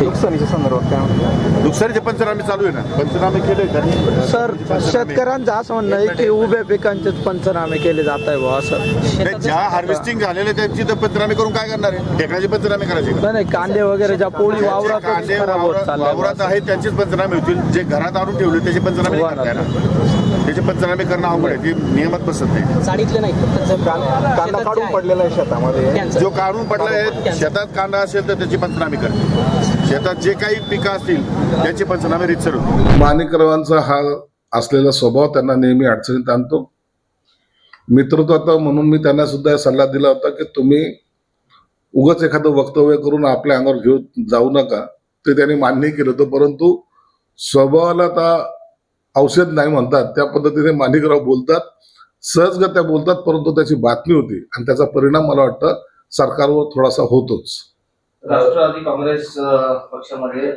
नुकसानीच्या संदर्भात काय म्हणतात नुकसानीचे पंचनामे चालू आहे ना. पंचनामे केले त्यांनी. सर शेतकऱ्यांचं असं म्हणणं आहे की उभ्या पिकांचेच पंचनामे केले जात आहे बुवा असं. नाही, ज्या हार्वेस्टिंग झालेले त्यांची तर पंचनामे करून काय करणार आहे? ढेकळाचे पंचनामे करायचे का? नाही, नाही कांदे वगैरे ज्या पोळी जे वावरात कांदे खराब होत वावरात चालल्या बुवा वावरात आहेत त्यांचेच पंचनामे होतील. जे घरात आणून ठेवले त्याचे पंचनामे नाही करता येणार. त्याचे पंचनामे करणं अवघड आहे. ते नियमात बसत नाही. कां- कांदा काढून पडलेला आहे शेतामध्ये. त्यांचं. जो काढून पडला आहे. शेतात कांदा असेल तर त्याची पंचनामे करते. शेतात जे काही पिकं असतील त्याचे पंचनामे रितसर होतील हा असलेला स्वभाव त्यांना नेहमी अडचणीत आणतो. मित्रत्वाचा म्हणून मी त्यांना सुद्धा सल्ला दिला होता की तुम्ही उगाच एखादं वक्तव्य करून आपल्या अंगावर घेऊन जाऊ नका. ते त्यांनी मान्य केलं होतं परंतु स्वभावाला आता औषध नाही म्हणतात. त्या पद्धतीने माणिकराव बोलतात सहजगत्या बोलतात परंतु त्याची बातमी होती. आणि त्याचा परिणाम मला वाटतं सरकारवर थोडासा होतोच. राष्ट्रवादी काँग्रेस पक्षामध्ये